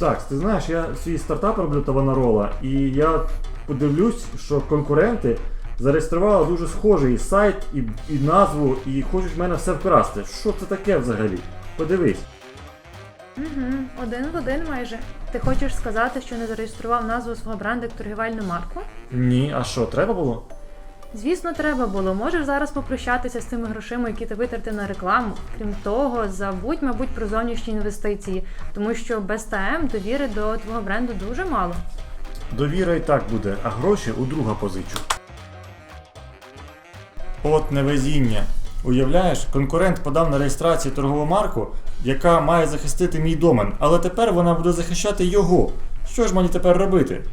Так, ти знаєш, я свій стартап роблю Таванарола, і я подивлюсь, що конкуренти зареєстрували дуже схожий сайт і, і назву, і хочуть в мене все вкрасти. Що це таке взагалі? Подивись. Угу, один в один майже. Ти хочеш сказати, що не зареєстрував назву свого бренду як торгівельну марку? Ні, а що, треба було? Звісно, треба було. Можеш зараз попрощатися з тими грошима, які ти витратив на рекламу. Крім того, забудь, мабуть, про зовнішні інвестиції, тому що без ТМ довіри до твого бренду дуже мало. Довіра і так буде, а гроші у друга позичу. От невезіння. Уявляєш, конкурент подав на реєстрацію торгову марку, яка має захистити мій домен, але тепер вона буде захищати його. Що ж мені тепер робити?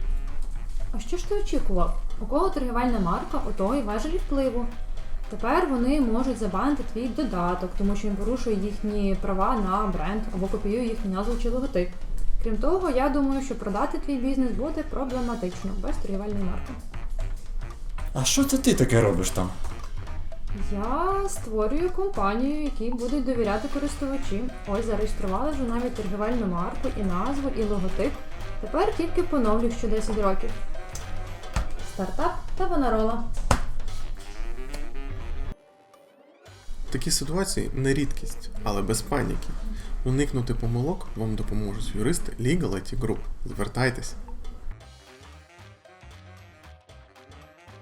А що ж ти очікував? У кого торгівельна марка, у того і важелі впливу. Тепер вони можуть забанити твій додаток, тому що він порушує їхні права на бренд або копіює їхню назву чи логотип. Крім того, я думаю, що продати твій бізнес буде проблематично без торгівельної марки. А що це ти таке робиш там? Я створюю компанію, якій будуть довіряти користувачі. Ось зареєстрували вже навіть торгівельну марку, і назву, і логотип. Тепер тільки поновлю що 10 років. Стартап та Вонарола. Такі ситуації не рідкість, але без паніки. Уникнути помилок вам допоможуть юристи Legal IT Group. Звертайтесь.